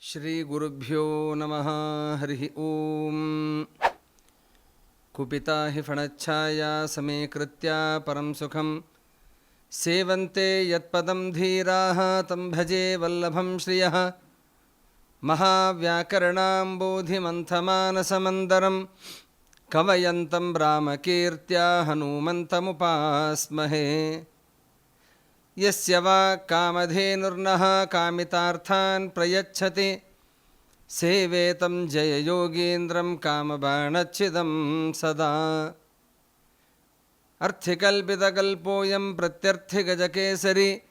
श्रीगुरुभ्यो नमः, हरिः ॐ कुपिता हि फणच्छाया समीकृत्या परं सुखं सेवन्ते यत्पदं धीराः, तं भजे वल्लभं श्रियः। महाव्याकरणाम्बोधिमन्थमानसमन्दरं कवयन्तं रामकीर्त्या हनूमन्तमुपास्महे। यस्य वा कामधेनुर्नः कामितार्थान् प्रयच्छति। सेवेतं जययोगीन्द्रं कामबाणच्छिदं सदा। अर्थिकल्पितकल्पोऽयं प्रत्यर्थिगजकेसरी।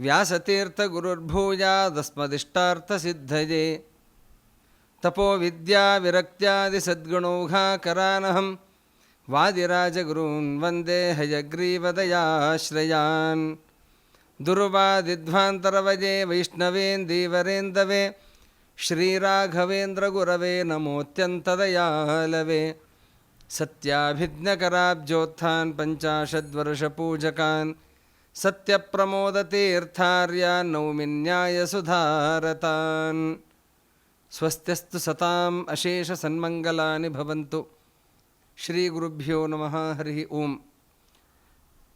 व्यासतीर्थगुरुर्भूयादस्मदिष्टार्थसिद्धये। तपोविद्याविरक्त्यादिसद्गुणौघाकरानहं वादिराजगुरून् वंदे हयग्रीवदयाश्रयान्। ದುರ್ವಾದಿಧ್ವಾಂತರವಜೇ ವೈಷ್ಣವೇನ್ ದೇವರೇಂದವೇ? ಶ್ರೀರಾಘವೇಂದ್ರ ಗುರವೇ ನಮೋತ್ಯಂತದಯಾಲವೇ ಸತ್ಯಾಭಿಜ್ಞಕರಾಬ್ಜೋತ್ಥಾನ್ ಪಂಚಾಶದ್ವರ್ಷ ಪೂಜಕಾನ್ ಸತ್ಯಪ್ರಮೋದತೀರ್ಥಾರ್ಯಾನ್ ನೌಮಿನ್ಯಾಯಸುಧಾರತಾನ್ ಸ್ವಸ್ತ್ಯಸ್ತು ಸತಾಂ ಅಶೇಷ ಸನ್ಮಂಗಲಾನಿ ಭವಂತು. ಶ್ರೀ ಗುರುಭ್ಯೋ ನಮಃ ಹರಿ ಓಂ.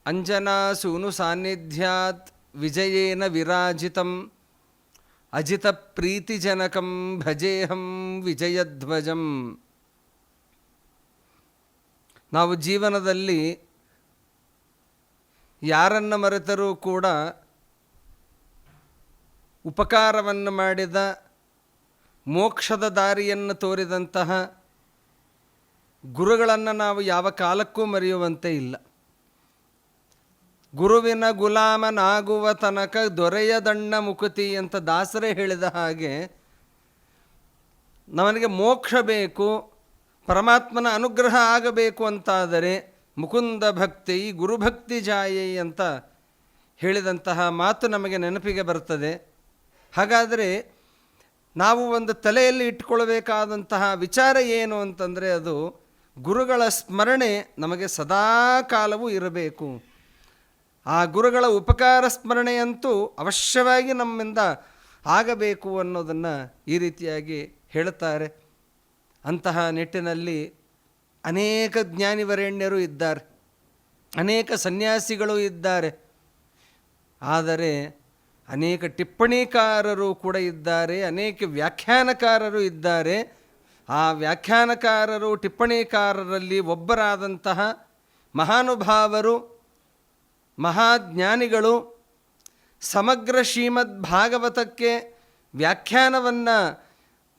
ಅಂಜನಾಸೂನು ಸಾನ್ನಿಧ್ಯಾತ್. ವಿಜಯೇನ ವಿರಾಜಿತಂ ಅಜಿತ ಪ್ರೀತಿಜನಕಂ ಭಜೇಹಂ ವಿಜಯಧ್ವಜಂ ನಾವು ಜೀವನದಲ್ಲಿ ಯಾರನ್ನು ಮರೆತರೂ ಕೂಡ ಉಪಕಾರವನ್ನು ಮಾಡಿದ, ಮೋಕ್ಷದ ದಾರಿಯನ್ನು ತೋರಿದಂತಹ ಗುರುಗಳನ್ನು ನಾವು ಯಾವ ಕಾಲಕ್ಕೂ ಮರೆಯುವಂತೆ ಇಲ್ಲ. ಗುರುವಿನ ಗುಲಾಮನಾಗುವ ತನಕ ದೊರೆಯದಣ್ಣ ಮುಕುತಿ ಅಂತ ದಾಸರೇ ಹೇಳಿದ ಹಾಗೆ ನಮಗೆ ಮೋಕ್ಷ ಬೇಕು, ಪರಮಾತ್ಮನ ಅನುಗ್ರಹ ಆಗಬೇಕು ಅಂತಾದರೆ ಮುಕುಂದ ಭಕ್ತಿ, ಗುರುಭಕ್ತಿ ಜಾಯಿ ಅಂತ ಹೇಳಿದಂತಹ ಮಾತು ನಮಗೆ ನೆನಪಿಗೆ ಬರ್ತದೆ. ಹಾಗಾದರೆ ನಾವು ಒಂದು ತಲೆಯಲ್ಲಿ ಇಟ್ಕೊಳ್ಬೇಕಾದಂತಹ ವಿಚಾರ ಏನು ಅಂತಂದರೆ ಅದು ಗುರುಗಳ ಸ್ಮರಣೆ ನಮಗೆ ಸದಾ ಕಾಲವೂ ಇರಬೇಕು. ಆ ಗುರುಗಳ ಉಪಕಾರ ಸ್ಮರಣೆಯಂತೂ ಅವಶ್ಯವಾಗಿ ನಮ್ಮಿಂದ ಆಗಬೇಕು ಅನ್ನೋದನ್ನು ಈ ರೀತಿಯಾಗಿ ಹೇಳುತ್ತಾರೆ. ಅಂತಹ ನಿಟ್ಟಿನಲ್ಲಿ ಅನೇಕ ಜ್ಞಾನಿವರೆಣ್ಯರು ಇದ್ದಾರೆ. ಅನೇಕ ಸನ್ಯಾಸಿಗಳು ಇದ್ದಾರೆ. ಆದರೆ ಅನೇಕ ಟಿಪ್ಪಣಿಕಾರರು ಕೂಡ ಇದ್ದಾರೆ, ಅನೇಕ ವ್ಯಾಖ್ಯಾನಕಾರರು ಇದ್ದಾರೆ. ಆ ವ್ಯಾಖ್ಯಾನಕಾರರು, ಟಿಪ್ಪಣಿಕಾರರಲ್ಲಿ ಒಬ್ಬರಾದಂತಹ ಮಹಾನುಭಾವರು ಮಹಾಜ್ಞಾನಿಗಳು ಸಮಗ್ರ ಶ್ರೀಮದ್ ಭಾಗವತಕ್ಕೆ ವ್ಯಾಖ್ಯಾನವನ್ನು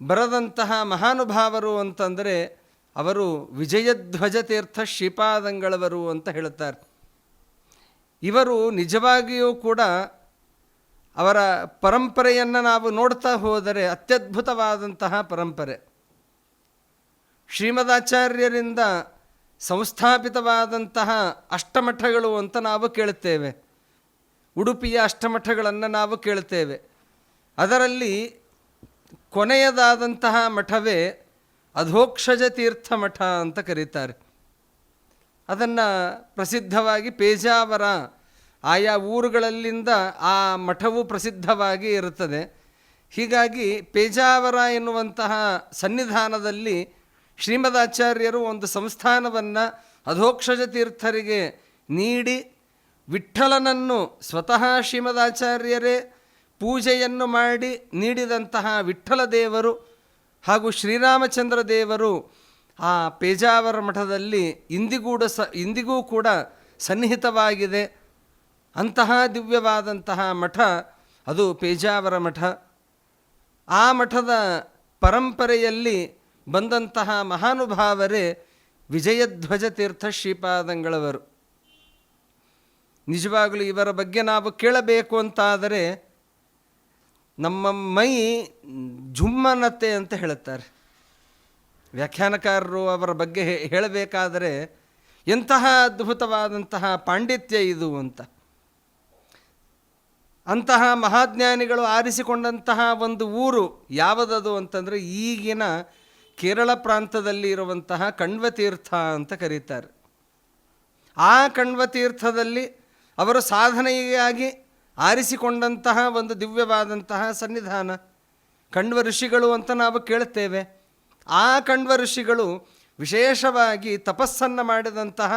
ಬರದಂತಹ ಮಹಾನುಭಾವರು ಅಂತಂದರೆ ಅವರು ವಿಜಯಧ್ವಜತೀರ್ಥ ಶ್ರೀಪಾದಂಗಳವರು ಅಂತ ಹೇಳುತ್ತಾರೆ ಇವರು ನಿಜವಾಗಿಯೂ ಕೂಡ ಅವರ ಪರಂಪರೆಯನ್ನು ನಾವು ನೋಡ್ತಾ ಹೋದರೆ ಅತ್ಯದ್ಭುತವಾದಂತಹ ಪರಂಪರೆ. ಶ್ರೀಮದಾಚಾರ್ಯರಿಂದ ಸಂಸ್ಥಾಪಿತವಾದಂತಹ ಅಷ್ಟಮಠಗಳು ಅಂತ ನಾವು ಕೇಳುತ್ತೇವೆ. ಉಡುಪಿಯ ಅಷ್ಟಮಠಗಳನ್ನು ನಾವು ಕೇಳುತ್ತೇವೆ. ಅದರಲ್ಲಿ ಕೊನೆಯದಾದಂತಹ ಮಠವೇ ಅಧೋಕ್ಷಜ ತೀರ್ಥ ಮಠ ಅಂತ ಕರೀತಾರೆ. ಅದನ್ನು ಪ್ರಸಿದ್ಧವಾಗಿ ಪೇಜಾವರ ಆಯಾ ಊರುಗಳಲ್ಲಿಂದ ಆ ಮಠವು ಪ್ರಸಿದ್ಧವಾಗಿ ಇರುತ್ತದೆ. ಹೀಗಾಗಿ ಪೇಜಾವರ ಎನ್ನುವಂತಹ ಸನ್ನಿಧಾನದಲ್ಲಿ ಶ್ರೀಮದಾಚಾರ್ಯರು ಒಂದು ಸಂಸ್ಥಾನವನ್ನು ಅಧೋಕ್ಷಜ ತೀರ್ಥರಿಗೆ ನೀಡಿ ವಿಠ್ಠಲನನ್ನು ಸ್ವತಃ ಶ್ರೀಮದಾಚಾರ್ಯರೇ ಪೂಜೆಯನ್ನು ಮಾಡಿ ನೀಡಿದಂತಹ ವಿಠ್ಠಲ ದೇವರು ಹಾಗೂ ಶ್ರೀರಾಮಚಂದ್ರ ದೇವರು ಆ ಪೇಜಾವರ ಮಠದಲ್ಲಿ ಇಂದಿಗೂಡ ಸ, ಇಂದಿಗೂ ಕೂಡ ಸನ್ನಿಹಿತವಾಗಿದೆ. ಅಂತಹ ದಿವ್ಯವಾದಂತಹ ಮಠ ಅದು ಪೇಜಾವರ ಮಠ. ಆ ಮಠದ ಪರಂಪರೆಯಲ್ಲಿ ಬಂದಂತಹ ಮಹಾನುಭಾವರೇ ವಿಜಯಧ್ವಜ ತೀರ್ಥ ಶ್ರೀಪಾದಂಗಳವರು. ನಿಜವಾಗಲೂ ಇವರ ಬಗ್ಗೆ ನಾವು ಕೇಳಬೇಕು ಅಂತಾದರೆ ನಮ್ಮ ಮೈ ಝುಮ್ಮನತೆ ಅಂತ ಹೇಳುತ್ತಾರೆ. ವ್ಯಾಖ್ಯಾನಕಾರರು ಅವರ ಬಗ್ಗೆ ಹೇಳಬೇಕಾದರೆ ಎಂತಹ ಅದ್ಭುತವಾದಂತಹ ಪಾಂಡಿತ್ಯ ಇದು ಅಂತ. ಅಂತಹ ಮಹಾಜ್ಞಾನಿಗಳು ಆರಿಸಿಕೊಂಡಂತಹ ಒಂದು ಊರು ಯಾವುದದು ಅಂತಂದರೆ ಈಗಿನ ಕೇರಳ ಪ್ರಾಂತದಲ್ಲಿ ಇರುವಂತಹ ಕಣ್ವತೀರ್ಥ ಅಂತ ಕರೀತಾರೆ. ಆ ಕಣ್ವತೀರ್ಥದಲ್ಲಿ ಅವರು ಸಾಧನೆಯಾಗಿ ಆರಿಸಿಕೊಂಡಂತಹ ಒಂದು ದಿವ್ಯವಾದಂತಹ ಸನ್ನಿಧಾನ. ಕಣ್ವ ಋಷಿಗಳು ಅಂತ ನಾವು ಕೇಳುತ್ತೇವೆ ಆ ಕಣ್ವ ಋಷಿಗಳು ವಿಶೇಷವಾಗಿ ತಪಸ್ಸನ್ನು ಮಾಡಿದಂತಹ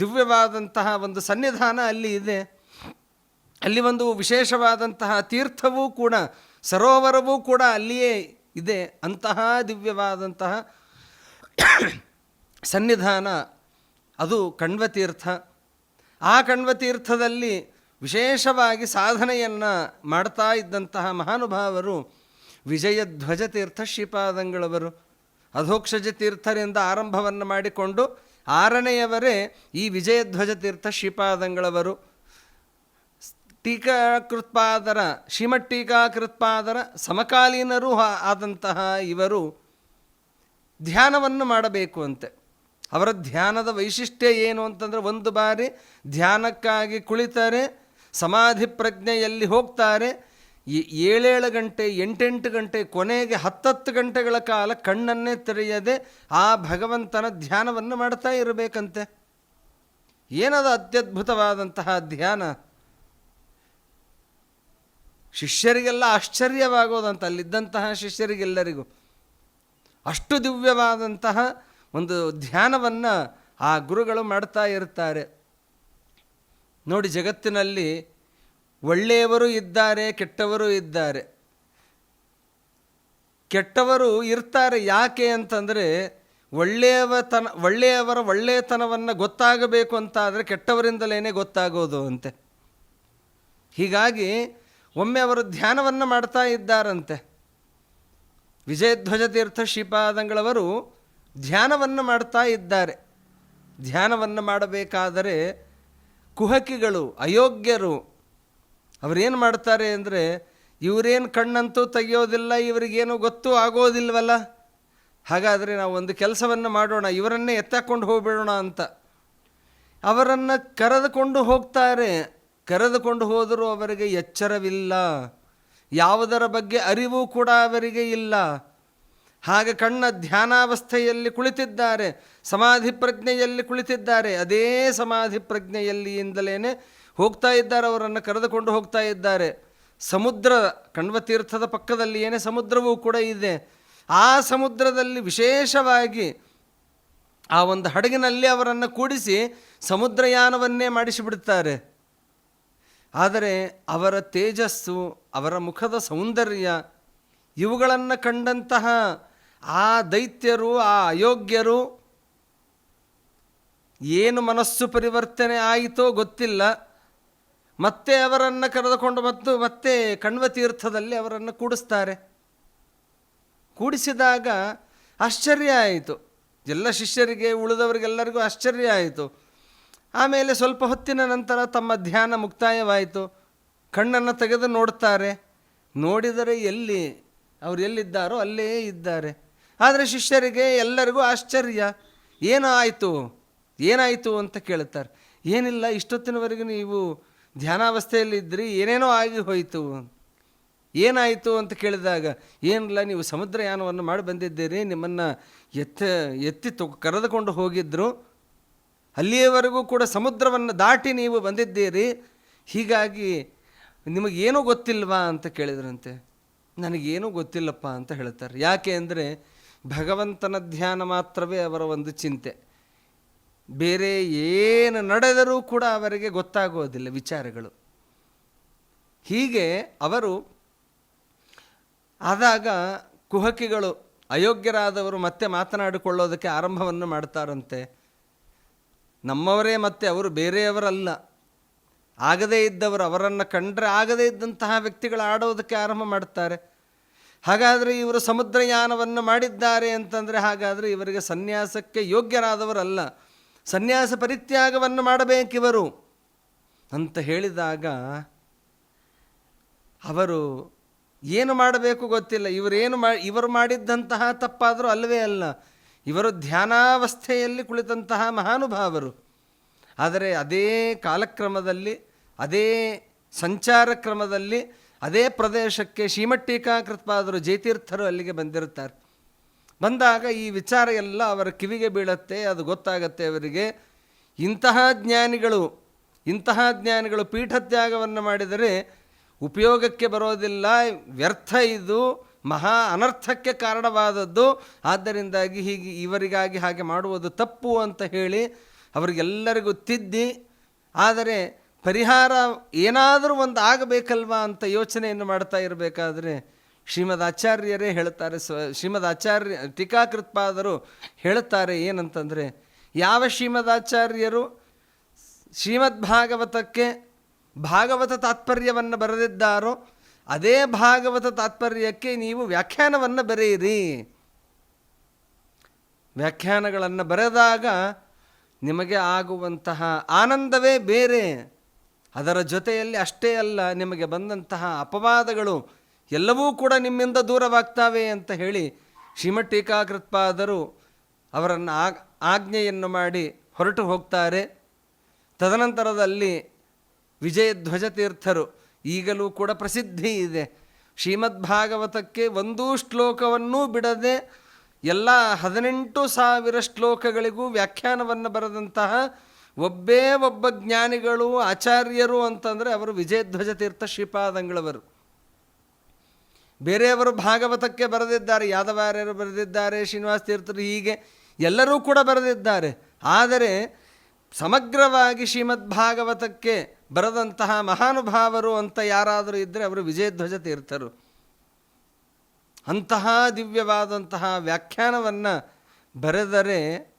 ದಿವ್ಯವಾದಂತಹ ಒಂದು ಸನ್ನಿಧಾನ ಅಲ್ಲಿ ಇದೆ. ಅಲ್ಲಿ ಒಂದು ವಿಶೇಷವಾದಂತಹ ತೀರ್ಥವೂ ಕೂಡ, ಸರೋವರವೂ ಕೂಡ ಅಲ್ಲಿಯೇ ಇದೆ ಅಂತಹ ದಿವ್ಯವಾದಂತಹ ಸನ್ನಿಧಾನ, ಅದು ಕಣ್ವತೀರ್ಥ. ಆ ಕಣ್ವತೀರ್ಥದಲ್ಲಿ ವಿಶೇಷವಾಗಿ ಸಾಧನೆಯನ್ನು ಮಾಡ್ತಾ ಇದ್ದಂತಹ ಮಹಾನುಭಾವರು ವಿಜಯಧ್ವಜ ತೀರ್ಥ ಶ್ರೀಪಾದಂಗಳವರು. ಅಧೋಕ್ಷಜ ತೀರ್ಥರಿಂದ ಆರಂಭವನ್ನು ಮಾಡಿಕೊಂಡು ಆರನೆಯವರೇ ಈ ವಿಜಯಧ್ವಜ ತೀರ್ಥ ಶ್ರೀಪಾದಂಗಳವರು. ಟೀಕಾಕೃತ್ಪಾದರ, ಶ್ರೀಮಟ್ಟೀಕಾಕೃತ್ಪಾದರ, ಸಮಕಾಲೀನರೂ ಆದಂತಹ ಇವರು ಧ್ಯಾನವನ್ನು ಮಾಡಬೇಕು ಅಂತೆ. ಅವರ ಧ್ಯಾನದ ವೈಶಿಷ್ಟ್ಯ ಏನು ಅಂತಂದರೆ ಒಂದು ಬಾರಿ ಧ್ಯಾನಕ್ಕಾಗಿ ಕುಳಿತಾರೆ, ಸಮಾಧಿ ಪ್ರಜ್ಞೆಯಲ್ಲಿ ಹೋಗ್ತಾರೆ. ಏಳೇಳು ಗಂಟೆ, ಎಂಟೆಂಟು ಗಂಟೆ, ಕೊನೆಗೆ ಹತ್ತತ್ತು ಗಂಟೆಗಳ ಕಾಲ ಕಣ್ಣನ್ನೇ ತೆರೆಯದೆ ಆ ಭಗವಂತನ ಧ್ಯಾನವನ್ನು ಮಾಡ್ತಾ ಇರಬೇಕಂತೆ. ಏನದು ಅತ್ಯದ್ಭುತವಾದಂತಹ ಧ್ಯಾನ? ಶಿಷ್ಯರಿಗೆಲ್ಲ ಆಶ್ಚರ್ಯವಾಗೋದಂತ, ಅಲ್ಲಿದ್ದಂತಹ ಶಿಷ್ಯರಿಗೆಲ್ಲರಿಗೂ ಅಷ್ಟು ದಿವ್ಯವಾದಂತಹ ಒಂದು ಧ್ಯಾನವನ್ನು ಆ ಗುರುಗಳು ಮಾಡ್ತಾ ಇರ್ತಾರೆ. ನೋಡಿ, ಜಗತ್ತಿನಲ್ಲಿ ಒಳ್ಳೆಯವರು ಇದ್ದಾರೆ, ಕೆಟ್ಟವರು ಇದ್ದಾರೆ. ಕೆಟ್ಟವರು ಇರ್ತಾರೆ ಯಾಕೆ ಅಂತಂದರೆ ಒಳ್ಳೆಯವತನ ಒಳ್ಳೆಯವರ ಒಳ್ಳೆಯತನವನ್ನು ಗೊತ್ತಾಗಬೇಕು ಅಂತಾದರೆ ಕೆಟ್ಟವರಿಂದಲೇ ಗೊತ್ತಾಗೋದು ಅಂತೆ. ಹೀಗಾಗಿ ಒಮ್ಮೆ ಅವರು ಧ್ಯಾನವನ್ನು ಮಾಡ್ತಾ ಇದ್ದಾರಂತೆ. ವಿಜಯಧ್ವಜತೀರ್ಥ ಶ್ರೀಪಾದಂಗಳವರು ಧ್ಯಾನವನ್ನು ಮಾಡ್ತಾ ಇದ್ದಾರೆ. ಧ್ಯಾನವನ್ನು ಮಾಡಬೇಕಾದರೆ ಕುಹಕಿಗಳು, ಅಯೋಗ್ಯರು ಅವರೇನು ಮಾಡ್ತಾರೆ ಅಂದರೆ, ಇವರೇನು ಕಣ್ಣಂತೂ ತೆಗೆಯೋದಿಲ್ಲ, ಇವರಿಗೇನು ಗೊತ್ತೂ ಆಗೋದಿಲ್ವಲ್ಲ? ಹಾಗಾದರೆ ನಾವು ಒಂದು ಕೆಲಸವನ್ನು ಮಾಡೋಣ, ಇವರನ್ನೇ ಎತ್ತಾಕೊಂಡು ಹೋಗ್ಬಿಡೋಣ ಅಂತ. ಅವರನ್ನು ಕರೆದುಕೊಂಡು ಹೋಗ್ತಾರೆ. ಕರೆದುಕೊಂಡು ಹೋದರೂ ಅವರಿಗೆ ಎಚ್ಚರವಿಲ್ಲ. ಯಾವುದರ ಬಗ್ಗೆ ಅರಿವು ಕೂಡ ಅವರಿಗೆ ಇಲ್ಲ. ಹಾಗೆ ಕಣ್ಣ ಧ್ಯಾನಾವಸ್ಥೆಯಲ್ಲಿ ಕುಳಿತಿದ್ದಾರೆ, ಸಮಾಧಿ ಪ್ರಜ್ಞೆಯಲ್ಲಿ ಕುಳಿತಿದ್ದಾರೆ. ಅದೇ ಸಮಾಧಿ ಪ್ರಜ್ಞೆಯಲ್ಲಿಯಿಂದಲೇ ಹೋಗ್ತಾ ಇದ್ದಾರೆ, ಅವರನ್ನು ಕರೆದುಕೊಂಡು ಹೋಗ್ತಾ ಇದ್ದಾರೆ. ಸಮುದ್ರ, ಕಣ್ವತೀರ್ಥದ ಪಕ್ಕದಲ್ಲಿ ಏನೇ ಸಮುದ್ರವೂ ಕೂಡ ಇದೆ. ಆ ಸಮುದ್ರದಲ್ಲಿ ವಿಶೇಷವಾಗಿ ಆ ಒಂದು ಹಡಗಿನಲ್ಲಿ ಅವರನ್ನು ಕೂಡಿಸಿ ಸಮುದ್ರಯಾನವನ್ನೇ ಮಾಡಿಸಿಬಿಡ್ತಾರೆ. ಆದರೆ ಅವರ ತೇಜಸ್ಸು, ಅವರ ಮುಖದ ಸೌಂದರ್ಯ, ಇವುಗಳನ್ನು ಕಂಡಂತಹ ಆ ದೈತ್ಯರು, ಆ ಅಯೋಗ್ಯರು ಏನು ಮನಸ್ಸು ಪರಿವರ್ತನೆ ಆಯಿತೋ ಗೊತ್ತಿಲ್ಲ. ಮತ್ತೆ ಅವರನ್ನು ಕರೆದುಕೊಂಡು ಮತ್ತು ಮತ್ತೆ ಕಣ್ವ ತೀರ್ಥದಲ್ಲಿ ಅವರನ್ನು ಕೂಡಿಸ್ತಾರೆ. ಕೂಡಿಸಿದಾಗ ಆಶ್ಚರ್ಯ ಆಯಿತು. ಎಲ್ಲ ಶಿಷ್ಯರಿಗೆ, ಉಳಿದವರಿಗೆಲ್ಲರಿಗೂ ಆಶ್ಚರ್ಯ ಆಯಿತು. ಆಮೇಲೆ ಸ್ವಲ್ಪ ಹೊತ್ತಿನ ನಂತರ ತಮ್ಮ ಧ್ಯಾನ ಮುಕ್ತಾಯವಾಯಿತು. ಕಣ್ಣನ್ನು ತೆಗೆದು ನೋಡ್ತಾರೆ. ನೋಡಿದರೆ ಎಲ್ಲಿ, ಅವರು ಎಲ್ಲಿದ್ದಾರೋ ಅಲ್ಲೇ ಇದ್ದಾರೆ. ಆದರೆ ಶಿಷ್ಯರಿಗೆ ಎಲ್ಲರಿಗೂ ಆಶ್ಚರ್ಯ. ಏನೋ ಆಯಿತು ಏನಾಯಿತು ಅಂತ ಕೇಳುತ್ತಾರೆ. ಏನಿಲ್ಲ, ಇಷ್ಟೊತ್ತಿನವರೆಗೂ ನೀವು ಧ್ಯಾನಾವಸ್ಥೆಯಲ್ಲಿದ್ದರೆ ಏನೇನೋ ಆಗಿ ಹೋಯಿತು. ಏನಾಯಿತು ಅಂತ ಕೇಳಿದಾಗ, ಏನಿಲ್ಲ, ನೀವು ಸಮುದ್ರಯಾನವನ್ನು ಮಾಡಿ ಬಂದಿದ್ದೀರಿ, ನಿಮ್ಮನ್ನು ಎತ್ತ, ಎತ್ತಿ ತೊ, ಕರೆದುಕೊಂಡು ಹೋಗಿದ್ದರು ಅಲ್ಲಿಯವರೆಗೂ ಕೂಡ ಸಮುದ್ರವನ್ನು ದಾಟಿ ನೀವು ಬಂದಿದ್ದೀರಿ. ಹೀಗಾಗಿ ನಿಮಗೇನೂ ಗೊತ್ತಿಲ್ವಾ ಅಂತ ಕೇಳಿದ್ರಂತೆ. ನನಗೇನೂ ಗೊತ್ತಿಲ್ಲಪ್ಪ ಅಂತ ಹೇಳ್ತಾರೆ. ಯಾಕೆ ಅಂದರೆ ಭಗವಂತನ ಧ್ಯಾನ ಮಾತ್ರವೇ ಅವರ ಒಂದು ಚಿಂತೆ. ಬೇರೆ ಏನು ನಡೆದರೂ ಕೂಡ ಅವರಿಗೆ ಗೊತ್ತಾಗೋದಿಲ್ಲ ವಿಚಾರಗಳು. ಹೀಗೆ ಅವರು ಆದಾಗ ಕುಹಕಿಗಳು ಅಯೋಗ್ಯರಾದವರು ಮತ್ತೆ ಮಾತನಾಡಿಕೊಳ್ಳೋದಕ್ಕೆ ಆರಂಭವನ್ನು ಮಾಡ್ತಾರಂತೆ. ನಮ್ಮವರೇ ಮತ್ತೆ ಅವರು ಬೇರೆಯವರಲ್ಲ. ಆಗದೇ ಇದ್ದವರು ಅವರನ್ನು ಕಂಡರೆ ಆಗದೇ ಇದ್ದಂತಹ ವ್ಯಕ್ತಿಗಳು ಆಡೋದಕ್ಕೆ ಆರಂಭ ಮಾಡ್ತಾರೆ. ಹಾಗಾದರೆ ಇವರು ಸಮುದ್ರಯಾನವನ್ನು ಮಾಡಿದ್ದಾರೆ ಅಂತಂದರೆ ಹಾಗಾದರೆ ಇವರಿಗೆ ಸನ್ಯಾಸಕ್ಕೆ ಯೋಗ್ಯರಾದವರಲ್ಲ. ಸನ್ಯಾಸ ಪರಿತ್ಯಾಗವನ್ನು ಮಾಡಬೇಕಿವರು ಅಂತ ಹೇಳಿದಾಗ ಅವರು ಏನು ಮಾಡಬೇಕು ಗೊತ್ತಿಲ್ಲ. ಇವರೇನು ಮಾ, ಇವರು ಮಾಡಿದ್ದಂತಹ ತಪ್ಪಾದರೂ ಅಲ್ಲವೇ ಅಲ್ಲ. ಇವರು ಧ್ಯಾನಾವಸ್ಥೆಯಲ್ಲಿ ಕುಳಿತಂತಹ ಮಹಾನುಭಾವರು. ಆದರೆ ಅದೇ ಕಾಲಕ್ರಮದಲ್ಲಿ, ಅದೇ ಸಂಚಾರ ಕ್ರಮದಲ್ಲಿ ಅದೇ ಪ್ರದೇಶಕ್ಕೆ ಶ್ರೀಮಟ್ಟೀಕಾಕೃತ್ಪಾದರು ಜೈತೀರ್ಥರು ಅಲ್ಲಿಗೆ ಬಂದಿರುತ್ತಾರೆ. ಬಂದಾಗ ಈ ವಿಚಾರ ಎಲ್ಲ ಅವರ ಕಿವಿಗೆ ಬೀಳತ್ತೆ, ಅದು ಗೊತ್ತಾಗತ್ತೆ ಅವರಿಗೆ. ಇಂತಹ ಜ್ಞಾನಿಗಳು ಇಂತಹ ಜ್ಞಾನಿಗಳು ಪೀಠತ್ಯಾಗವನ್ನು ಮಾಡಿದರೆ ಉಪಯೋಗಕ್ಕೆ ಬರೋದಿಲ್ಲ, ವ್ಯರ್ಥ ಇದು. ಮಹಾ ಅನರ್ಥಕ್ಕೆ ಕಾರಣವಾದದ್ದು. ಆದ್ದರಿಂದಾಗಿ ಹೀಗೆ ಇವರಿಗಾಗಿ ಹಾಗೆ ಮಾಡುವುದು ತಪ್ಪು ಅಂತ ಹೇಳಿ ಅವರಿಗೆಲ್ಲರಿಗೂ ತಿದ್ದಿ. ಆದರೆ ಪರಿಹಾರ ಏನಾದರೂ ಒಂದು ಆಗಬೇಕಲ್ವಾ ಅಂತ ಯೋಚನೆಯನ್ನು ಮಾಡ್ತಾ ಇರಬೇಕಾದ್ರೆ ಶ್ರೀಮದ್ ಆಚಾರ್ಯರೇ ಹೇಳ್ತಾರೆ. ಸ್ವ ಶ್ರೀಮದ್ ಆಚಾರ್ಯ ಟೀಕಾಕೃತ್ಪಾದರು ಹೇಳುತ್ತಾರೆ ಏನಂತಂದರೆ, ಯಾವ ಶ್ರೀಮದ್ ಆಚಾರ್ಯರು ಶ್ರೀಮದ್ ಭಾಗವತಕ್ಕೆ ಭಾಗವತ ತಾತ್ಪರ್ಯವನ್ನು ಬರೆದಿದ್ದಾರೋ ಅದೇ ಭಾಗವತ ತಾತ್ಪರ್ಯಕ್ಕೆ ನೀವು ವ್ಯಾಖ್ಯಾನವನ್ನು ಬರೆಯಿರಿ. ವ್ಯಾಖ್ಯಾನಗಳನ್ನು ಬರೆದಾಗ ನಿಮಗೆ ಆಗುವಂತಹ ಆನಂದವೇ ಬೇರೆ. ಅದರ ಜೊತೆಯಲ್ಲಿ ಅಷ್ಟೇ ಅಲ್ಲ, ನಿಮಗೆ ಬಂದಂತಹ ಅಪವಾದಗಳು ಎಲ್ಲವೂ ಕೂಡ ನಿಮ್ಮಿಂದ ದೂರವಾಗ್ತಾವೆ ಅಂತ ಹೇಳಿ ಶ್ರೀಮಠ್ ಟೀಕಾಕೃತ್ಪಾದರು ಅವರನ್ನು ಆಗ್, ಆಜ್ಞೆಯನ್ನು ಮಾಡಿ ಹೊರಟು ಹೋಗ್ತಾರೆ. ತದನಂತರದಲ್ಲಿ ವಿಜಯಧ್ವಜ ತೀರ್ಥರು ಈಗಲೂ ಕೂಡ ಪ್ರಸಿದ್ಧಿ ಇದೆ. ಶ್ರೀಮದ್ ಭಾಗವತಕ್ಕೆ ಒಂದೂ ಶ್ಲೋಕವನ್ನೂ ಬಿಡದೆ ಎಲ್ಲ ಹದಿನೆಂಟು ಸಾವಿರ ಶ್ಲೋಕಗಳಿಗೂ ವ್ಯಾಖ್ಯಾನವನ್ನು ಬರೆದಂತಹ ಒಬ್ಬೇ ಒಬ್ಬ ಜ್ಞಾನಿಗಳು, ಆಚಾರ್ಯರು ಅಂತಂದರೆ ಅವರು ವಿಜಯಧ್ವಜ ತೀರ್ಥ ಶ್ರೀಪಾದಂಗಳವರು. ಬೇರೆಯವರು ಭಾಗವತಕ್ಕೆ ಬರೆದಿದ್ದಾರೆ, ಯಾದವಾರ್ಯರು ಬರೆದಿದ್ದಾರೆ, ಶ್ರೀನಿವಾಸ ತೀರ್ಥರು ಹೀಗೆ ಎಲ್ಲರೂ ಕೂಡ ಬರೆದಿದ್ದಾರೆ. ಆದರೆ ಸಮಗ್ರವಾಗಿ ಶ್ರೀಮದ್ ಭಾಗವತಕ್ಕೆ ಬರೆದಂತಹ ಮಹಾನುಭಾವರು ಅಂತ ಯಾರಾದರೂ ಇದ್ದರೆ ಅವರು ವಿಜಯಧ್ವಜ ತೀರ್ಥರು. ಅಂತಹ ದಿವ್ಯವಾದಂತಹ ವ್ಯಾಖ್ಯಾನವನ್ನು ಬರೆದರೆ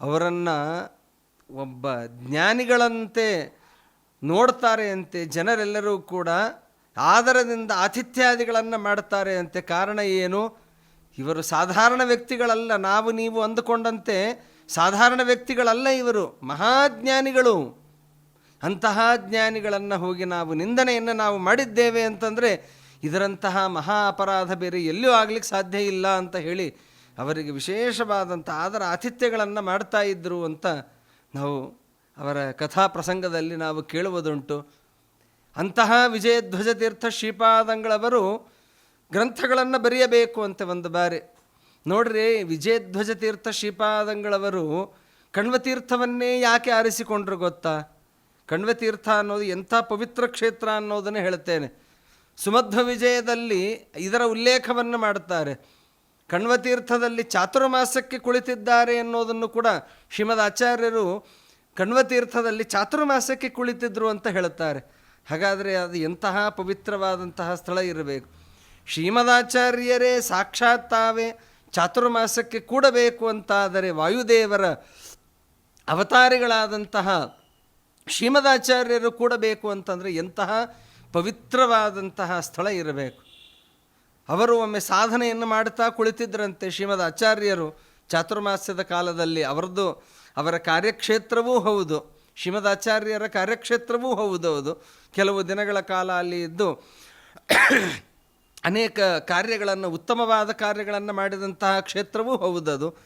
ಅವರನ್ನು ಒಬ್ಬ ಜ್ಞಾನಿಗಳಂತೆ ನೋಡ್ತಾರೆ ಅಂತೆ ಜನರೆಲ್ಲರೂ ಕೂಡ, ಆದರದಿಂದ ಆತಿಥ್ಯಾದಿಗಳನ್ನು ಮಾಡ್ತಾರೆ ಅಂತೆ. ಕಾರಣ ಏನು? ಇವರು ಸಾಧಾರಣ ವ್ಯಕ್ತಿಗಳಲ್ಲ, ನಾವು ನೀವು ಅಂದುಕೊಂಡಂತೆ ಸಾಧಾರಣ ವ್ಯಕ್ತಿಗಳಲ್ಲ ಇವರು, ಮಹಾಜ್ಞಾನಿಗಳು. ಅಂತಹ ಜ್ಞಾನಿಗಳನ್ನು ಹೋಗಿ ನಾವು ನಿಂದನೆಯನ್ನು ನಾವು ಮಾಡಿದ್ದೇವೆ ಅಂತಂದರೆ, ಇದರಂತಹ ಮಹಾ ಅಪರಾಧ ಬೇರೆ ಎಲ್ಲೂ ಆಗಲಿಕ್ಕೆ ಸಾಧ್ಯ ಇಲ್ಲ ಅಂತ ಹೇಳಿ ಅವರಿಗೆ ವಿಶೇಷವಾದಂಥ ಆದರ ಆತಿಥ್ಯಗಳನ್ನು ಮಾಡ್ತಾ ಇದ್ದರು ಅಂತ ನಾವು ಅವರ ಕಥಾ ಪ್ರಸಂಗದಲ್ಲಿ ನಾವು ಕೇಳುವುದುಂಟು. ಅಂತಹ ವಿಜಯಧ್ವಜ ತೀರ್ಥ ಶ್ರೀಪಾದಂಗಳವರು ಗ್ರಂಥಗಳನ್ನು ಬರೆಯಬೇಕು ಅಂತ ಒಂದು ಬಾರಿ ನೋಡ್ರಿ ವಿಜಯಧ್ವಜ ತೀರ್ಥ ಶ್ರೀಪಾದಂಗಳವರು ಕಣ್ವತೀರ್ಥವನ್ನೇ ಯಾಕೆ ಆರಿಸಿಕೊಂಡ್ರು ಗೊತ್ತಾ? ಕಣ್ವತೀರ್ಥ ಅನ್ನೋದು ಎಂಥ ಪವಿತ್ರ ಕ್ಷೇತ್ರ ಅನ್ನೋದನ್ನು ಹೇಳ್ತೇನೆ ಸುಮಧ್ವ ವಿಜಯದಲ್ಲಿ ಇದರ ಉಲ್ಲೇಖವನ್ನು ಮಾಡುತ್ತಾರೆ. ಕಣ್ವತೀರ್ಥದಲ್ಲಿ ಚಾತುರ್ಮಾಸಕ್ಕೆ ಕುಳಿತಿದ್ದಾರೆ ಅನ್ನೋದನ್ನು ಕೂಡ ಶ್ರೀಮದ್ ಆಚಾರ್ಯರು ಕಣ್ವತೀರ್ಥದಲ್ಲಿ ಚಾತುರ್ಮಾಸಕ್ಕೆ ಕುಳಿತಿದ್ರು ಅಂತ ಹೇಳುತ್ತಾರೆ. ಹಾಗಾದರೆ ಅದು ಎಂತಹ ಪವಿತ್ರವಾದಂತಹ ಸ್ಥಳ ಇರಬೇಕು. ಶ್ರೀಮದಾಚಾರ್ಯರೇ ಸಾಕ್ಷಾತ್ ತಾವೇ ಚಾತುರ್ಮಾಸಕ್ಕೆ ಕೂಡಬೇಕು ಅಂತಾದರೆ ವಾಯುದೇವರ ಅವತಾರಿಗಳಾದಂತಹ ಶ್ರೀಮದಾಚಾರ್ಯರು ಕೂಡಬೇಕು ಅಂತಂದರೆ ಎಂತಹ ಪವಿತ್ರವಾದಂತಹ ಸ್ಥಳ ಇರಬೇಕು. ಅವರು ಒಮ್ಮೆ ಸಾಧನೆಯನ್ನು ಮಾಡುತ್ತಾ ಕುಳಿತಿದ್ದರಂತೆ ಶ್ರೀಮದ್ ಆಚಾರ್ಯರು ಚಾತುರ್ಮಾಸ್ಯದ ಕಾಲದಲ್ಲಿ ಅವರದ್ದು ಅವರ ಕಾರ್ಯಕ್ಷೇತ್ರವೂ ಹೌದು ಶ್ರೀಮದ್ ಆಚಾರ್ಯರ ಕಾರ್ಯಕ್ಷೇತ್ರವೂ ಹೌದು ಹೌದು. ಕೆಲವು ದಿನಗಳ ಕಾಲ ಅಲ್ಲಿ ಇದ್ದು ಅನೇಕ ಕಾರ್ಯಗಳನ್ನು, ಉತ್ತಮವಾದ ಕಾರ್ಯಗಳನ್ನು ಮಾಡಿದಂತಹ ಕ್ಷೇತ್ರವೂ ಹೌದದು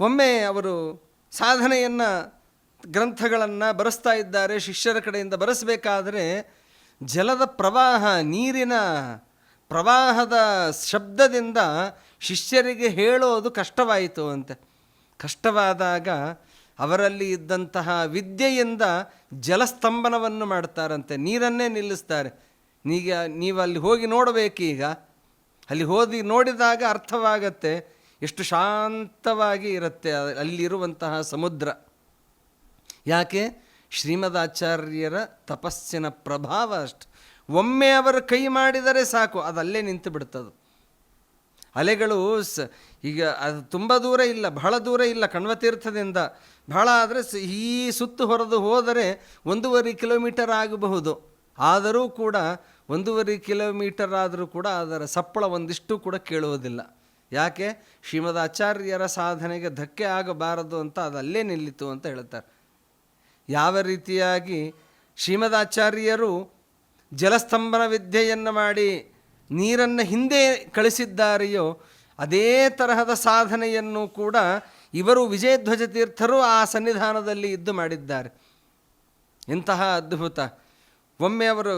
ಒಮ್ಮೆ ಅವರು ಸಾಧನೆಯನ್ನು, ಗ್ರಂಥಗಳನ್ನು ಬರೆಸ್ತಾ ಇದ್ದಾರೆ, ಶಿಷ್ಯರ ಕಡೆಯಿಂದ ಬರೆಸಬೇಕಾದರೆ ಜಲದ ಪ್ರವಾಹ, ನೀರಿನ ಪ್ರವಾಹದ ಶಬ್ದದಿಂದ ಶಿಷ್ಯರಿಗೆ ಹೇಳೋದು ಕಷ್ಟವಾಯಿತು ಅಂತೆ. ಕಷ್ಟವಾದಾಗ ಅವರಲ್ಲಿ ಇದ್ದಂತಹ ವಿದ್ಯೆಯಿಂದ ಜಲಸ್ತಂಭನವನ್ನು ಮಾಡ್ತಾರಂತೆ, ನೀರನ್ನೇ ನಿಲ್ಲಿಸ್ತಾರೆ. ನೀಗ ನೀವು ಅಲ್ಲಿ ಹೋಗಿ ನೋಡಬೇಕೀಗ. ಅಲ್ಲಿ ಹೋಗಿ ನೋಡಿದಾಗ ಅರ್ಥವಾಗತ್ತೆ. ಎಷ್ಟು ಶಾಂತವಾಗಿ ಇರುತ್ತೆ ಅಲ್ಲಿರುವಂತಹ ಸಮುದ್ರ. ಯಾಕೆ? ಶ್ರೀಮದಾಚಾರ್ಯರ ತಪಸ್ಸಿನ ಪ್ರಭಾವ ಅಷ್ಟು. ಒಮ್ಮೆ ಅವರು ಕೈ ಮಾಡಿದರೆ ಸಾಕು ಅದು ಅಲ್ಲೇ ನಿಂತು ಬಿಡ್ತದೆ ಅಲೆಗಳು ಸ, ಈಗ ಅದು ತುಂಬ ದೂರ ಇಲ್ಲ, ಬಹಳ ದೂರ ಇಲ್ಲ ಕಣ್ವತೀರ್ಥದಿಂದ. ಬಹಳ ಆದರೆ ಈ ಸುತ್ತು ಹೊರದು ಹೋದರೆ ಒಂದೂವರೆ ಕಿಲೋಮೀಟರ್ ಆಗಬಹುದು. ಆದರೂ ಕೂಡ ಒಂದೂವರೆ ಕಿಲೋಮೀಟರ್ ಆದರೂ ಕೂಡ ಅದರ ಸಪ್ಪಳ ಒಂದಿಷ್ಟು ಕೂಡ ಕೇಳುವುದಿಲ್ಲ. ಯಾಕೆ? ಶ್ರೀಮದ್ ಆಚಾರ್ಯರ ಸಾಧನೆಗೆ ಧಕ್ಕೆ ಆಗಬಾರದು ಅಂತ ಅದು ಅಲ್ಲೇ ನಿಲ್ಲಿತು ಅಂತ ಹೇಳ್ತಾರೆ. ಯಾವ ರೀತಿಯಾಗಿ ಶ್ರೀಮದಾಚಾರ್ಯರು ಜಲಸ್ತಂಭನ ವಿದ್ಯೆಯನ್ನು ಮಾಡಿ ನೀರನ್ನು ಹಿಂದೆ ಕಳಿಸಿದ್ದಾರೆಯೋ, ಅದೇ ತರಹದ ಸಾಧನೆಯನ್ನು ಕೂಡ ಇವರು ವಿಜಯಧ್ವಜ ತೀರ್ಥರು ಆ ಸನ್ನಿಧಾನದಲ್ಲಿ ಇದ್ದು ಮಾಡಿದ್ದಾರೆ. ಇಂತಹ ಅದ್ಭುತ ಒಮ್ಮೆ ಅವರು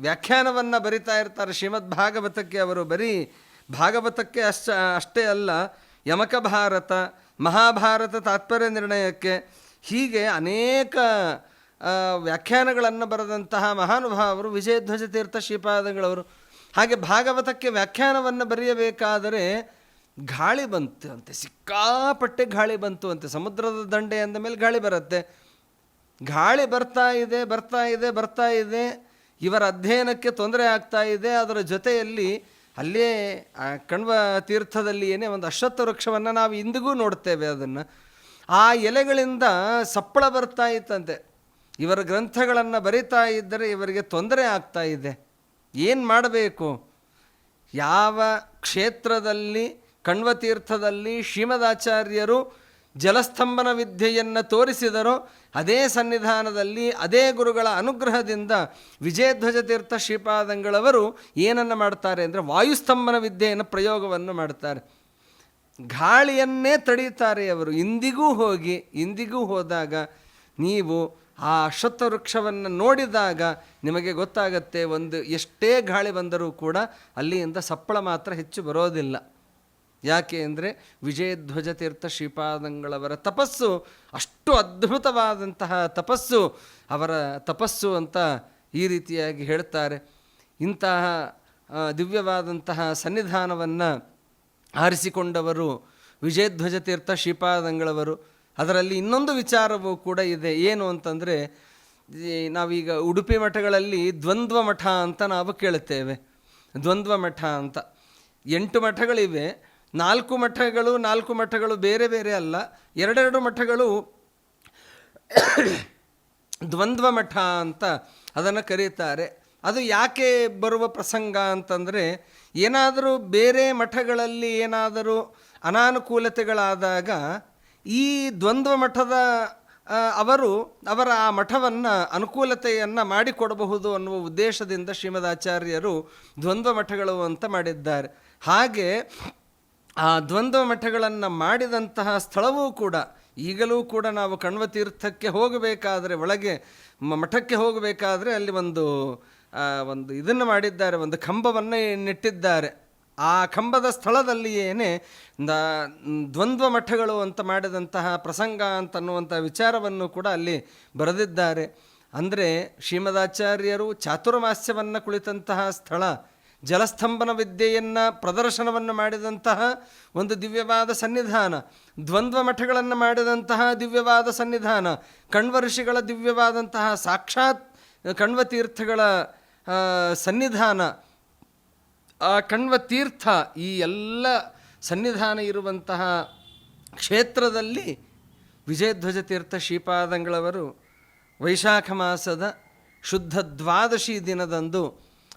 ವ್ಯಾಖ್ಯಾನವನ್ನು ಬರಿತಾ ಇರ್ತಾರೆ. ಶ್ರೀಮದ್ ಭಾಗವತಕ್ಕೆ ಅವರು ಬರೀ ಭಾಗವತಕ್ಕೆ ಅಷ್ಟ, ಅಷ್ಟೇ ಅಲ್ಲ, ಯಮಕ ಭಾರತ, ಮಹಾಭಾರತ ತಾತ್ಪರ್ಯ ನಿರ್ಣಯಕ್ಕೆ ಹೀಗೆ ಅನೇಕ ವ್ಯಾಖ್ಯಾನಗಳನ್ನು ಬರೆದಂತಹ ಮಹಾನುಭಾವರು ವಿಜಯಧ್ವಜ ತೀರ್ಥ ಶ್ರೀಪಾದಗಳವರು. ಹಾಗೆ ಭಾಗವತಕ್ಕೆ ವ್ಯಾಖ್ಯಾನವನ್ನು ಬರೆಯಬೇಕಾದರೆ ಗಾಳಿ ಬಂತು ಅಂತೆ, ಸಿಕ್ಕಾಪಟ್ಟೆ ಗಾಳಿ ಬಂತು ಅಂತೆ. ಸಮುದ್ರದ ದಂಡೆ ಅಂದ ಮೇಲೆ ಗಾಳಿ ಬರುತ್ತೆ. ಗಾಳಿ ಬರ್ತಾ ಇದೆ ಬರ್ತಾ ಇದೆ ಬರ್ತಾ ಇದೆ. ಇವರ ಅಧ್ಯಯನಕ್ಕೆ ತೊಂದರೆ ಆಗ್ತಾ ಇದೆ. ಅದರ ಜೊತೆಯಲ್ಲಿ ಅಲ್ಲೇ ಆ ಕಣ್ವ ತೀರ್ಥದಲ್ಲಿ ಏನೇ ಒಂದು ಅಶ್ವತ್ಥ ವೃಕ್ಷವನ್ನು ನಾವು ಇಂದಿಗೂ ನೋಡ್ತೇವೆ ಅದನ್ನು. ಆ ಎಲೆಗಳಿಂದ ಸಪ್ಪಳ ಬರ್ತಾ ಇತ್ತಂತೆ. ಇವರ ಗ್ರಂಥಗಳನ್ನು ಬರಿತಾ ಇದ್ದರೆ ಇವರಿಗೆ ತೊಂದರೆ ಆಗ್ತಾ ಇದೆ. ಏನು ಮಾಡಬೇಕು? ಯಾವ ಕ್ಷೇತ್ರದಲ್ಲಿ ಕಣ್ವತೀರ್ಥದಲ್ಲಿ ಶ್ರೀಮದಾಚಾರ್ಯರು ಜಲಸ್ತಂಭನ ವಿದ್ಯೆಯನ್ನು ತೋರಿಸಿದರೋ ಅದೇ ಸನ್ನಿಧಾನದಲ್ಲಿ ಅದೇ ಗುರುಗಳ ಅನುಗ್ರಹದಿಂದ ವಿಜಯಧ್ವಜ ತೀರ್ಥ ಶ್ರೀಪಾದಂಗಳವರು ಏನನ್ನು ಮಾಡ್ತಾರೆ ಅಂದರೆ ವಾಯುಸ್ತಂಭನ ವಿದ್ಯೆಯನ್ನು ಪ್ರಯೋಗವನ್ನು ಮಾಡ್ತಾರೆ. ಗಾಳಿಯನ್ನೇ ತಡೀತಾರೆ ಅವರು. ಇಂದಿಗೂ ಹೋಗಿ, ಇಂದಿಗೂ ಹೋದಾಗ ನೀವು ಆ ಅಶ್ವತ್ಥ ವೃಕ್ಷವನ್ನು ನೋಡಿದಾಗ ನಿಮಗೆ ಗೊತ್ತಾಗತ್ತೆ ಒಂದು ಎಷ್ಟೇ ಗಾಳಿ ಬಂದರೂ ಕೂಡ ಅಲ್ಲಿಯಿಂದ ಸಪ್ಪಳ ಮಾತ್ರ ಹೆಚ್ಚು ಬರೋದಿಲ್ಲ. ಯಾಕೆ ಅಂದರೆ ವಿಜಯಧ್ವಜ ತೀರ್ಥ ಶ್ರೀಪಾದಂಗಳವರ ತಪಸ್ಸು, ಅಷ್ಟು ಅದ್ಭುತವಾದಂತಹ ತಪಸ್ಸು, ಅವರ ತಪಸ್ಸು ಅಂತ ಈ ರೀತಿಯಾಗಿ ಹೇಳ್ತಾರೆ. ಇಂತಹ ದಿವ್ಯವಾದಂತಹ ಸನ್ನಿಧಾನವನ್ನು ಆರಿಸಿಕೊಂಡವರು ವಿಜಯಧ್ವಜ ತೀರ್ಥ ಶ್ರೀಪಾದಂಗಳವರು. ಅದರಲ್ಲಿ ಇನ್ನೊಂದು ವಿಚಾರವೂ ಕೂಡ ಇದೆ. ಏನು ಅಂತಂದರೆ ನಾವೀಗ ಉಡುಪಿ ಮಠಗಳಲ್ಲಿ ದ್ವಂದ್ವ ಮಠ ಅಂತ ನಾವು ಕೇಳುತ್ತೇವೆ. ದ್ವಂದ್ವ ಮಠ ಅಂತ. ಎಂಟು ಮಠಗಳಿವೆ. ನಾಲ್ಕು ಮಠಗಳು ನಾಲ್ಕು ಮಠಗಳು ಬೇರೆ ಬೇರೆ ಅಲ್ಲ. ಎರಡೆರಡು ಮಠಗಳು ದ್ವಂದ್ವ ಮಠ ಅಂತ ಅದನ್ನು ಕರೀತಾರೆ. ಅದು ಯಾಕೆ ಬರುವ ಪ್ರಸಂಗ ಅಂತಂದರೆ, ಏನಾದರೂ ಬೇರೆ ಮಠಗಳಲ್ಲಿ ಏನಾದರೂ ಅನಾನುಕೂಲತೆಗಳಾದಾಗ ಈ ದ್ವಂದ್ವ ಮಠದ ಅವರು ಅವರ ಆ ಮಠವನ್ನು ಅನುಕೂಲತೆಯನ್ನು ಮಾಡಿಕೊಡಬಹುದು ಅನ್ನುವ ಉದ್ದೇಶದಿಂದ ಶ್ರೀಮದಾಚಾರ್ಯರು ದ್ವಂದ್ವ ಮಠಗಳು ಅಂತ ಮಾಡಿದ್ದಾರೆ. ಹಾಗೆ ಆ ದ್ವಂದ್ವ ಮಠಗಳನ್ನು ಮಾಡಿದಂತಹ ಸ್ಥಳವೂ ಕೂಡ ಈಗಲೂ ಕೂಡ ನಾವು ಕಣ್ವ ತೀರ್ಥಕ್ಕೆ ಹೋಗಬೇಕಾದರೆ ಒಳಗೆ ಮಠಕ್ಕೆ ಹೋಗಬೇಕಾದ್ರೆ ಅಲ್ಲಿ ಒಂದು ಒಂದು ಇದನ್ನು ಮಾಡಿದ್ದಾರೆ, ಒಂದು ಕಂಬವನ್ನು ನೆಟ್ಟಿದ್ದಾರೆ. ಆ ಕಂಬದ ಸ್ಥಳದಲ್ಲಿಯೇ ದ್ವಂದ್ವ ಮಠಗಳು ಅಂತ ಮಾಡಿದಂತಹ ಪ್ರಸಂಗ ಅಂತನ್ನುವಂಥ ವಿಚಾರವನ್ನು ಕೂಡ ಅಲ್ಲಿ ಬರೆದಿದ್ದಾರೆ. ಅಂದರೆ ಶ್ರೀಮದಾಚಾರ್ಯರು ಚಾತುರ್ಮಾಸ್ಯವನ್ನು ಕುಳಿತಂತಹ ಸ್ಥಳ. ಜಲಸ್ತಂಭನ ವಿದ್ಯೆಯನ್ನು ಪ್ರದರ್ಶನವನ್ನು ಮಾಡಿದಂತಹ ಒಂದು ದಿವ್ಯವಾದ ಸನ್ನಿಧಾನ, ದ್ವಂದ್ವ ಮಠಗಳನ್ನು ಮಾಡಿದಂತಹ ದಿವ್ಯವಾದ ಸನ್ನಿಧಾನ ಕಣ್ವ ಋಷಿಗಳ ದಿವ್ಯವಾದಂತಹ ಸಾಕ್ಷಾತ್ ಕಣ್ವ ತೀರ್ಥಗಳ ಸನ್ನಿಧಾನ, ಆ ಕಣ್ವ ತೀರ್ಥ ಈ ಎಲ್ಲ ಸನ್ನಿಧಾನ ಇರುವಂತಹ ಕ್ಷೇತ್ರದಲ್ಲಿ ವಿಜಯಧ್ವಜ ತೀರ್ಥ ಶ್ರೀಪಾದಂಗಳವರು ವೈಶಾಖ ಮಾಸದ ಶುದ್ಧ ದ್ವಾದಶಿ ದಿನದಂದು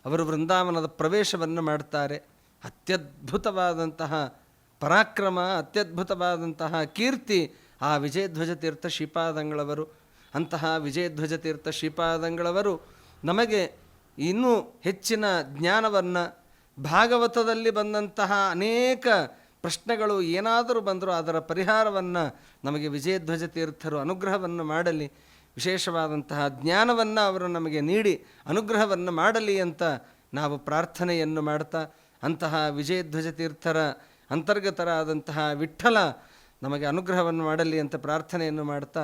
ಅವರು ವೃಂದಾವನದ ಪ್ರವೇಶವನ್ನು ಮಾಡ್ತಾರೆ. ಅತ್ಯದ್ಭುತವಾದಂತಹ ಪರಾಕ್ರಮ, ಅತ್ಯದ್ಭುತವಾದಂತಹ ಕೀರ್ತಿ ಆ ವಿಜಯಧ್ವಜ ತೀರ್ಥ ಶ್ರೀಪಾದಂಗಳವರು. ಅಂತಹ ವಿಜಯಧ್ವಜ ತೀರ್ಥ ಶ್ರೀಪಾದಂಗಳವರು ನಮಗೆ ಇನ್ನೂ ಹೆಚ್ಚಿನ ಜ್ಞಾನವನ್ನು ಭಾಗವತದಲ್ಲಿ ಬಂದಂತಹ ಅನೇಕ ಪ್ರಶ್ನೆಗಳು ಏನಾದರೂ ಬಂದರೂ ಅದರ ಪರಿಹಾರವನ್ನು ನಮಗೆ ವಿಜಯಧ್ವಜ ತೀರ್ಥರು ಅನುಗ್ರಹವನ್ನು ಮಾಡಲಿ. ವಿಶೇಷವಾದಂತಹ ಜ್ಞಾನವನ್ನು ಅವರು ನಮಗೆ ನೀಡಿ, ಅನುಗ್ರಹವನ್ನು ಮಾಡಲಿ ಅಂತ ನಾವು ಪ್ರಾರ್ಥನೆಯನ್ನು ಮಾಡ್ತಾ, ಅಂತಹ ವಿಜಯಧ್ವಜ ತೀರ್ಥರ ಅಂತರ್ಗತರಾದಂತಹ ವಿಠಲ ನಮಗೆ ಅನುಗ್ರಹವನ್ನು ಮಾಡಲಿ ಅಂತ ಪ್ರಾರ್ಥನೆಯನ್ನು ಮಾಡ್ತಾ,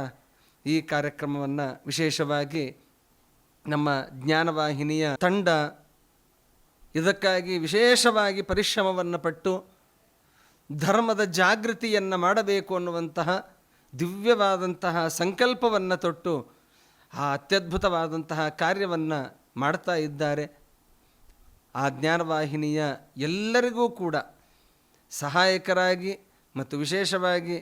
ಈ ಕಾರ್ಯಕ್ರಮವನ್ನು ವಿಶೇಷವಾಗಿ ನಮ್ಮ ಜ್ಞಾನವಾಹಿನಿಯ ತಂಡ ಇದಕ್ಕಾಗಿ ವಿಶೇಷವಾಗಿ ಪರಿಶ್ರಮವನ್ನು ಪಟ್ಟು, ಧರ್ಮದ ಜಾಗೃತಿಯನ್ನು ಮಾಡಬೇಕು ಅನ್ನುವಂತಹ ದಿವ್ಯವಾದಂತಹ ಸಂಕಲ್ಪವನ್ನು ತೊಟ್ಟು ಆ ಅತ್ಯದ್ಭುತವಾದಂತಹ ಕಾರ್ಯವನ್ನು ಮಾಡ್ತಾ ಇದ್ದಾರೆ. ಆ ಜ್ಞಾನವಾಹಿನಿಯ ಎಲ್ಲರಿಗೂ ಕೂಡ ಸಹಾಯಕರಾಗಿ ಮತ್ತು ವಿಶೇಷವಾಗಿ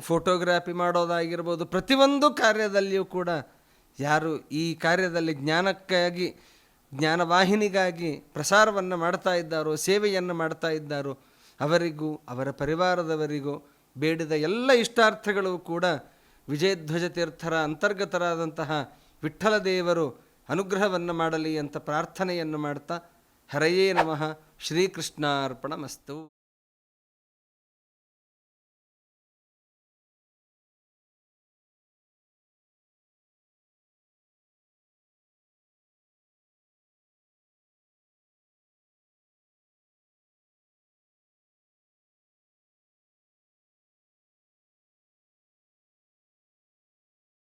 ಫೋಟೋಗ್ರಾಫಿ ಮಾಡೋದಾಗಿರ್ಬೋದು ಪ್ರತಿಯೊಂದು ಕಾರ್ಯದಲ್ಲಿಯೂ ಕೂಡ ಯಾರು ಈ ಕಾರ್ಯದಲ್ಲಿ ಜ್ಞಾನಕ್ಕಾಗಿ, ಜ್ಞಾನವಾಹಿನಿಗಾಗಿ ಪ್ರಸಾರವನ್ನು ಮಾಡ್ತಾ ಇದ್ದಾರೋ, ಸೇವೆಯನ್ನು ಮಾಡ್ತಾ ಇದ್ದಾರೋ ಅವರಿಗೂ, ಅವರ ಪರಿವಾರದವರಿಗೂ ಬೇಡಿದ ಎಲ್ಲ ಇಷ್ಟಾರ್ಥಗಳು ಕೂಡ ವಿಜಯಧ್ವಜ ತೀರ್ಥರ ಅಂತರ್ಗತರಾದಂತಹ ವಿಠ್ಠಲ ದೇವರು ಅನುಗ್ರಹವನ್ನು ಮಾಡಲಿ ಅಂತ ಪ್ರಾರ್ಥನೆಯನ್ನು ಮಾಡ್ತಾ ಹರಯೇ ನಮಃ ಶ್ರೀಕೃಷ್ಣಾರ್ಪಣಮಸ್ತು.